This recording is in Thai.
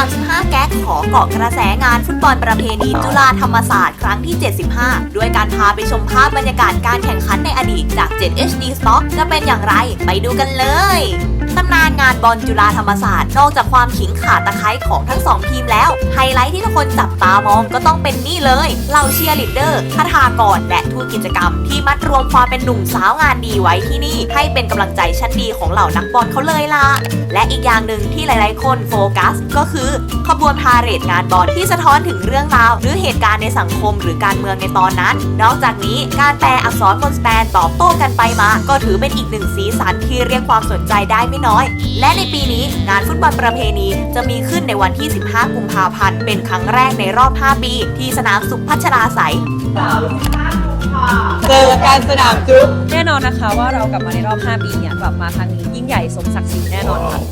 35 แก๊กขอเกาะกระแสงานฟุตบอลประเพณีจุฬาธรรมศาสตร์ครั้งที่ 75 ด้วยการพาไปชมภาพบรรยากาศการแข่งขันในอดีตจาก 7 HD Stock จะเป็นอย่างไร ไปดูกันเลยตำนานงานบอลจุฬาธรรมศาสตร์ นอกจากความขิงขาตะไคร้ของทั้งสองทีมแล้ว ไฮไลท์ที่ทุกคนจับตามองก็ต้องเป็นนี่เลยเหล่าเชียร์ลีดเดอร์คาทากรและทูตกิจกรรม ที่มัดรวมความเป็นหนุ่มสาวงานดีไว้ที่นี่ ให้เป็นกำลังใจชั้นดีของเหล่านักบอลเขาเลยล่ะและอีกอย่างหนึ่งที่หลาย ๆ คนโฟกัสก็คือขบวนพาเหรดงานบอลที่สะท้อนถึงเรื่องราว หรือเหตุการณ์ในสังคมหรือการเมืองในตอนนั้น นอกจากนี้การแปลอักษรบนสแตนตอบโต้กันไปมา ก็ถือเป็นอีกหนึ่งสีสันที่เรียกความสนใจได้ไม่น้อย และในปีนี้งานฟุตบอลประเพณีจะมีขึ้นในวันที่ 15 กุมภาพันธ์ เป็นครั้งแรกในรอบ 5 ปี ที่สนามสุขพัชราไสยเจอกันสนามจุ๊บแน่นอนนะคะว่าเรากลับมาในรอบ 5 ปีเนี่ยกลับมาครั้งนี้ยิ่งใหญ่สมศักดิ์ศรีแน่นอนค่ะ